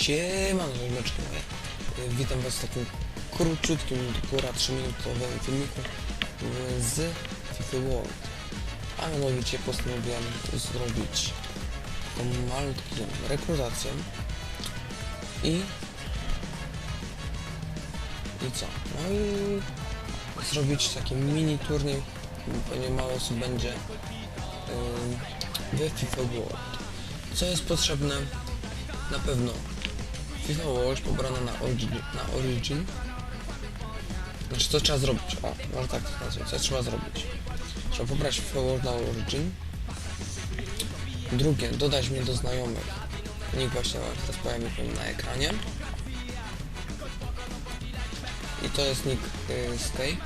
Siemano, ziomeczki moje. Y, Witam was w takim króciutkim, akurat 3-minutowym filmiku y, z FIFA World. A mianowicie postanowiłem zrobić taką malutką rekrutację i i co? No i zrobić taki mini turniej, pewnie mało osób będzie yy, w FIFA World. Co jest potrzebne? Na pewno FIFA World pobrana na Origin, na Origin. Znaczy co trzeba zrobić? O, może tak to nazwę. Co trzeba zrobić? Trzeba pobrać World na Origin. Drugie, dodać mnie do znajomych. Nick właśnie teraz pojawi mi na ekranie. I to jest nick y, Skype,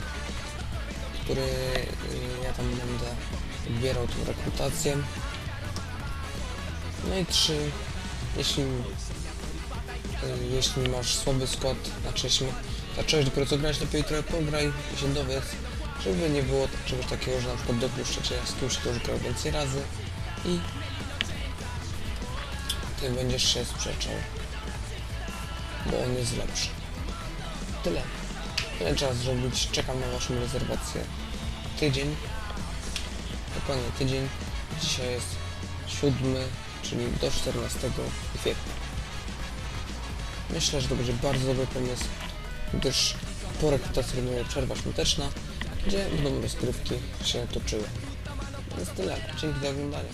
który y, ja tam będę odbierał tą rekrutację. No i trzy, jeśli, jeśli masz słaby skład, znaczy jeśli zacząłeś dopiero co grać, lepiej trochę pograj i się dowiedz, żeby nie było czegoś takiego, że na przykład dopuszczacie z kimś, kto już grał więcej razy i ty będziesz się sprzeczał, bo on jest lepszy. Tyle. Tyle trzeba zrobić. Czekam na Waszą rezerwację. Tydzień. Dokładnie tydzień. Dzisiaj jest 7, czyli do 14 kwietnia. Myślę, że to będzie bardzo dobry pomysł, gdyż po rekrutacji będzie przerwa świąteczna, gdzie będą rozgrywki się toczyły. Więc tyle. Dzięki za oglądanie.